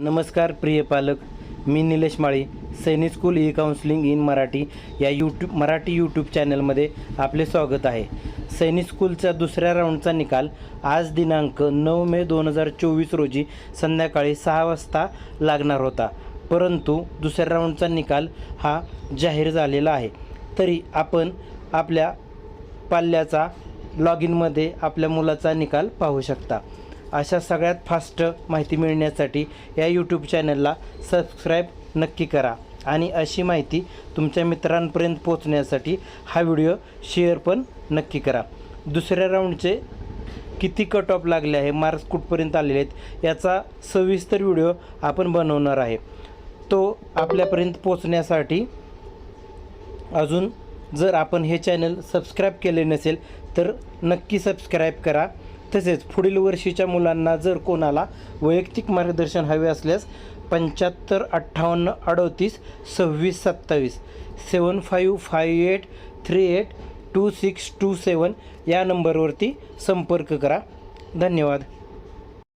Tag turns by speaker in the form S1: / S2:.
S1: नमस्कार प्रिय पालक. मी निलेश माळी सैनिक school e counselling in Marathi या यूट्यूब मराठी यूट्यूब चॅनलमध्ये आपले स्वागत आहे. सैनिक स्कूलचा दुसऱ्या राऊंडचा निकाल आज दिनांक नऊ मे दोन हजार चोवीस रोजी संध्याकाळी सहा वाजता लागणार होता. परंतु दुसऱ्या राऊंडचा निकाल हा जाहीर झालेला आहे. तरी आपण आपल्या पाल्याचा लॉग इनमध्ये आपल्या मुलाचा निकाल पाहू शकता. अशा सगळ्यात फास्ट माहिती मिळण्यासाठी या यूट्यूब चॅनलला सबस्क्राईब नक्की करा. आणि अशी माहिती तुमच्या मित्रांपर्यंत पोचण्यासाठी हा व्हिडिओ शेअर पण नक्की करा. दुसऱ्या राऊंडचे किती कट ऑफ लागले आहे मार्क्स कुठपर्यंत आलेले आहेत याचा सविस्तर व्हिडिओ आपण बनवणार आहे. तो आपल्यापर्यंत पोचण्यासाठी अजून जर आपण हे चॅनल सबस्क्राईब केले नसेल तर नक्की सबस्क्राईब करा. तसेच पुढील वर्षीच्या मुलांना जर कोणाला वैयक्तिक मार्गदर्शन हवे असल्यास पंच्याहत्तर अठ्ठावन्न अडतीस सव्वीस सत्तावीस seven five five eight three eight two six two seven या नंबरवरती संपर्क करा. धन्यवाद.